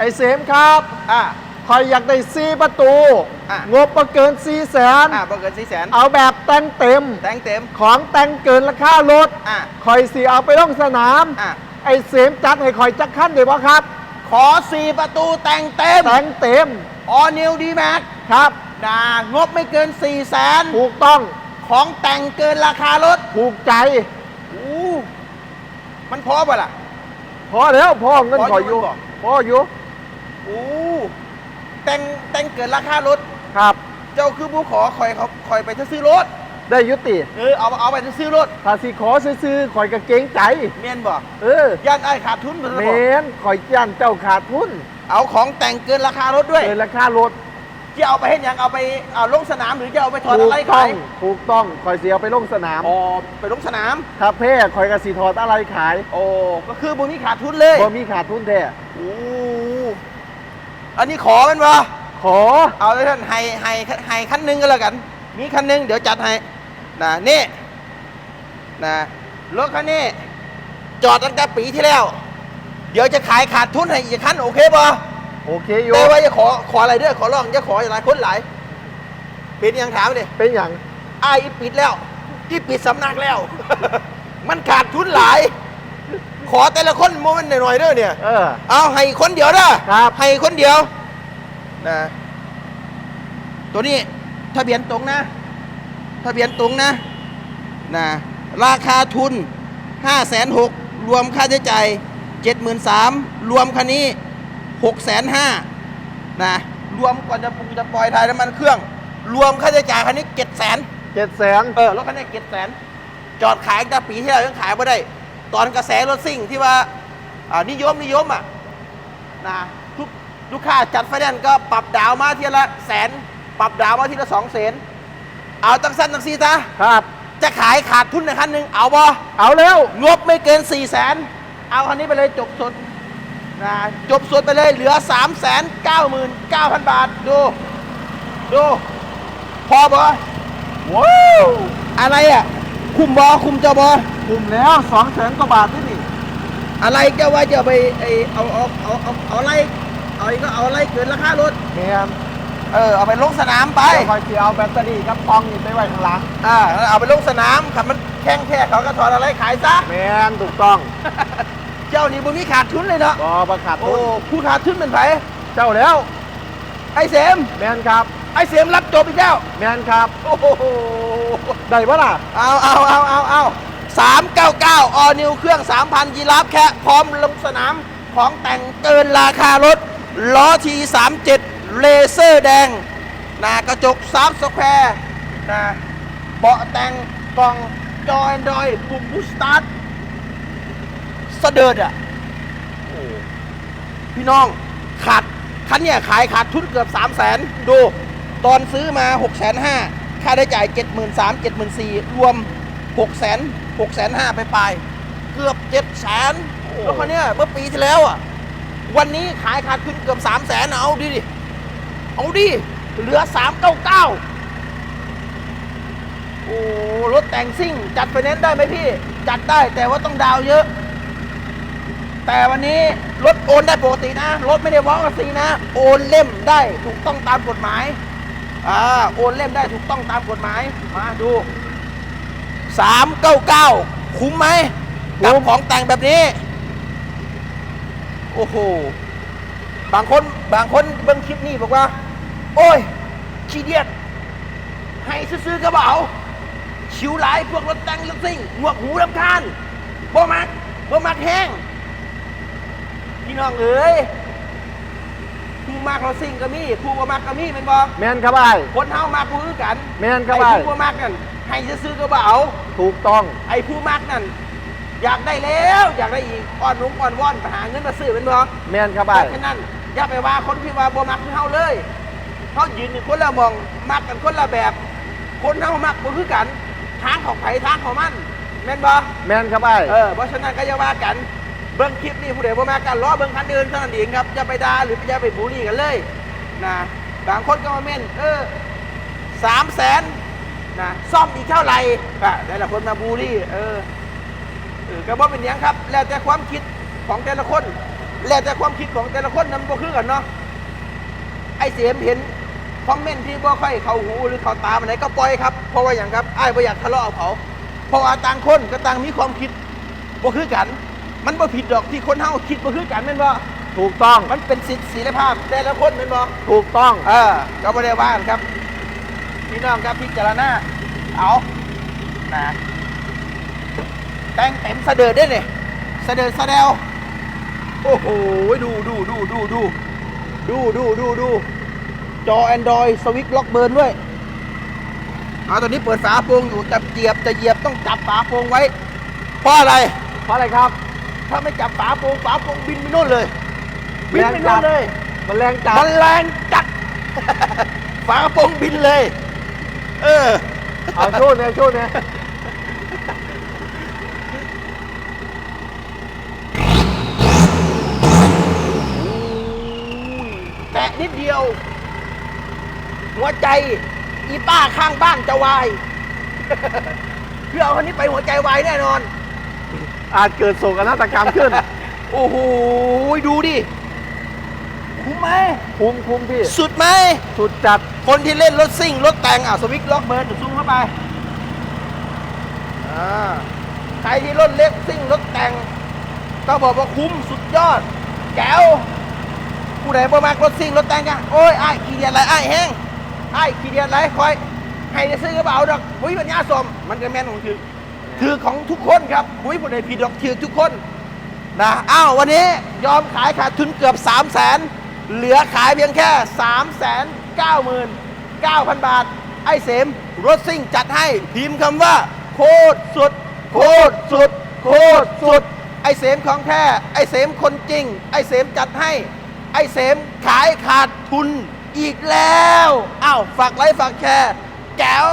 ไอเสมครับอ่าคอยอยากได้ซีประตู อะ งบประเกินซีแสน อ่าบ่เกินสี่แสนเอาแบบแต่งเต็ม แต่งเต็ม ของแต่งเกินราคารถอ่าคอยสีเอาไปลงสนาม อ่าไอเสมจัดให้คอยจักขั้นเดี๋ยวครับ ขอสี่ประตูแต่งเต็ม แต่งเต็ม ออนิวดีแม็กครับนะงบไม่เกิน4ี่แสนถูกต้อง ของแต่งเกินราคารถถูกใจ อู้มันพอป่ะล่ะ พอแล้วพ่อเงินพอขออยู่อยู่บอกพออยู่ อู้แต่งแต่งเกินราคารถ ครับ เจ้าคือผู้ขอคอยเขาคอยไปซื้อรถ ได้ยุติเออเอาเอาไปซื้อรถถ้าสิขอซื้อๆคอยกระเกรงใจ เมียนบอกเออย่านไอ้ายขาดทุนเหมือนเมกันบอกนคอยย่านเจ้าขาดทุนเอาของแต่งเกินราคารถด้วยเกินราคารถจะเอาไปเห็นยังเอาไปเอาลงสนามหรือจะเอาไปถอดถูอะไรกต้ขาอยงถูกต้องคอยเสียไปลงสนามอ๋อไปลงสนามถ้าแพ้คอยกระสีถอดอะไรขายโอ้ก็คือบุญนี้ขาดทุนเลยบ่มีขาดทุนแท้โอ้ อันนี้ขอมันวะขอ เอาเลยท่านให้ให้ให้คันหนึงก็แล้วกัน มีคันหนึงเดี๋ยวจัดให้นะนี่นะรถคันนี้ จอดตั้งแต่ปีที่แล้ว เดี๋ยวจะขายขาดทุนให้อีกคันโอเคป่ะโอเคอยู่แต่ว่าจะขอขออะไรเด้อขอร้องจะขอหลายคนหลายปิดยังถามดิเป็นอย่างไอ้ายอีปิดแล้วอีปิดสำนักแล้ว มันขาดทุนหลาย ขอแต่ละคนโมมันหน่อยๆเด้อเนี่ย เออ เอาให้คนเดียวนะครับ ให้คนเดียวนะตัวนี้ทะเบียนตรงนะ ทะเบียนตรงนะนะราคาทุน5 6 0 0 0รวมค่าใช้จ่าย73,000รวมคันนี้ 6 5 0 0 0นะรวมก่อนจะปรุงจะปล่อยถ่ายน้ำมันเครื่อง รวมค่าใช้จ่ายคันนี้7 0 0 0 0 เจ็ดแสน เออรถคันนี้เจ็ดแสนจอดขายตั้งแต่ปีที่แล้วยังขายไม่ได้ ตอนกระแสรถซิ่งที่ว่าอ่านิยมนิยมอะนะทุกลูกค้าจัดไฟแนนซ์ก็ปรับดาวมาทีละแสน ปรับดาวมาทีละสองแสนเอาตั้งสั้นตั้งซีซะครับ จะขายขาดทุนในคันหนึ่งเอาบ่เอาแล้วงบไม่เกิน4ี่แสนเอาคันนี้ไปเลยจบสดนะจบสดไปเลยเหลือ 3 9 9 0 0 0 บาท ดู ดู พอบ่ว้าวอะไรอะ คุมบอคุมเจ้าบอ คุมแล้วสองแสนกว่าบาทนี่นี่อะไรเจ้าว่าจะไปไอเอาเอาเอาเอาเอาอะไรเอาอีกก็เอาอะไรเกินราคารถแมนเออเอาไปลงสนามไป คอยเสียเอาแบตเตอรี่กับปองนี่ไปไว้ข้างหลังอ่าเอาไปลงสนามขับมันแข่งแค่เขาก็ถอดอะไรขายซะ แมนถูกต้องเจ้านี่บุมีขาดทุนเลยเนาะ บอประขาดโอ้ทุนผู้ขาดทุนเป็นไผเจ้าแล้ว ไอ้เสม แมนครับ ไอ้เสมรับจบอีกแล้ว แมนครับ โอ้โหได้ปะล่ะ เอาเอาเอาเอาเอา สามเก้าเก้าออนิวเครื่องสามพันยีราฟแค่พร้อมลงสนามของแต่งเกินราคารถล้อทีสามเจ็ดเลเซอร์แดงหน้ากระจกซับสแควร์นะเบาะแต่งกล่องจอแอนดรอยปุ่มบูสตาร์ทสะเดิดอะพี่น้องขาดคันเนี่ยขายขาดทุนเกือบ 3 0 0แสนดู ตอนซื้อมา 6 5 0 0 0ค่าได้จ่าย 7 3 0 0 0 7 4 0 0 0รวม6 0 0 0 0 6 5 0 0ไปปลายๆเกือบ7 0 0 0 0 0แล้วคันเนี้ยเมื่อปีที่แล้วอะ วันนี้ขายขาดทุนเกือบ3 0 0แสนเอาดิดิเอาดิเหลือ399โอ้รถแต่งซิ่ง จัดไฟแนนซ์ได้ไหมพี่ จัดได้แต่ว่าต้องดาวน์เยอะ แต่วันนี้รถโอนได้ปกตินะ รถไม่ได้วอลกสีนะ โอนเล่มได้ถูกต้องตามกฎหมายอ่าโอนเล่มได้ถูกต้องตามกฎหมาย มาดู 399 คุ้มไหมกับของแต่งแบบนี้ โอ้โห บางคนบางคนเบิ่งคลิปนี้บอกว่า โอ้ย ขี้เดียด ให้ซื้อๆกระเป๋าชิวหลายพวกรถแต่งรถซิ่งหนวกหูลำคาญบ่มักบ่มักแห้ง พี่น้องเอ๋ยผู้มากรถซิ่งก็มีผู้บ่มักก็มีเป็นบ่แมนครับไอ้ายคนเฮามักบ่คือกันแม่นครับไอ้อ้ายผู้บ่มักนั่น ให้ซื้อๆกระเป๋าถูกต้องไอ้ผู้มักนั่น อยากได้แล้ว อยากได้อีกอ่อนนุ่งอ่อนว่อนไปหาเงินมาซื้อเป็นบ่แมนครับเพไอ้ายราะฉะนั้นอย่าไปว่าคนที่ว่าบ่มักคือเฮาเลยเขายืนอยู่คนละหมองมักกันคนละแบบ คนเฮามักบ่คือกันทางของไผทางของมันแม่นบ่ แมนครับไอ้ายเออเพราะฉะนั้นก็อย่าว่ากันเบิ่งคลิปนี้ผู้ใดบ่มากันล้อเบิ่งคันอื่นเท่านั้นเองครับอย่าไปด่าหรืออย่าไปบูลลี่กันเลยนะบางคนก็มาเม่นเออสามแสน นะซ่อมอีกเท่าไหร่อะแต่ละคนมาบูลลี่เออเออก็บ่เป็นหยังครับ แล้วแต่ความคิดของแต่ละคน แล้วแต่ความคิดของแต่ละคนนั้นบ่คือกันเนาะไอ้เสียมเห็นคอมเมนต์ที่บ่ค่อยเข้าหูหรือเข้าตามันไหนก็ปล่อยครับ เพราะว่าอย่างครับไอ้ายบ่อยากทะเลาะกับเขาเพราะว่าต่างคนก็ต่างมีความคิดบ่คือกัน มันบ่ผิดดอกที่คนเฮาคิดบ่คือกันแม่นบ่ถูกต้อง มันเป็นสิทธิเสรีภาพแต่ละคนแม่นบ่ถูกต้อง เออก็ไม่ได้ว่ากันครับ พี่น้องครับพิจารณาเอานะแต่งเต็มเสด็จได้เลยเสด็จเสดวโอ้โหดูดูดูดูดูดูดูดูดูจอ Android สวิตช์ล็อกเบิร์นด้วยเอาตอนนี้เปิดฝาโปรงอยู่จะเหยียบจะเหยียบต้องจับฝาโปรงไว้เพราะอะไรเพราะอะไรครับ ถ้าไม่จับฝาโปรงฝาโปรงบินไปโน่นเลยบินไปแรงจัโน่ดนเลยมันแรงจัดมันแรงจัดฝากระโปรงบินเลย เออเอาโชว์เนี่ยโชว์เนี่ยแตะนิดเดียว หัวใจ อีป้าข้างบ้านจะวาย เพื่อเอาคนนี้ไปหัวใจวายแน่นอน อาจเกิดโศกนาฏกรรมขึ้น โอ้โห ดูดิ คุ้มไหมคุ้มคุ้มพี่ สุดไหม สุดจัด คนที่เล่นรถซิ่ง รถแต่งอะสวิตช์ล็อกเบิร์นซูมเข้าไปอ่าใครที่รถเล็กซิ่งรถแต่งก็บอกว่าคุ้มสุดยอด แก้วผู้ใดบ่มักรถซิ่งรถแต่งกันโอ้ยไอ้ายขี้เดียดไรไอ้ายแห้งไอ้ายขี้เดียดไรคอยให้ได้ซื้อกระเป๋าดอกหุยปัญญาสมมันก็แม่นของถือถือของทุกคนครับหุยผู้ใดผิดดอกถือทุกคนนะอ้าววันนี้ยอมขายขาดทุนเกือบ3 0 0แสน เหลือขายเพียงแค่ 3 9 9 0 0 0 บาท ไอ้เสมรถซิ่งจัดให้พิมพ์คำว่า โคตรสุด โคตรสุด โคตรสุด ไอ้เสมของแท้ ไอ้เสมคนจริง ไอ้เสมจัดให้ ไอ้เสมขายขาดทุนอีกแล้ว อ้าวฝากไลค์ฝากแชร์แก้ว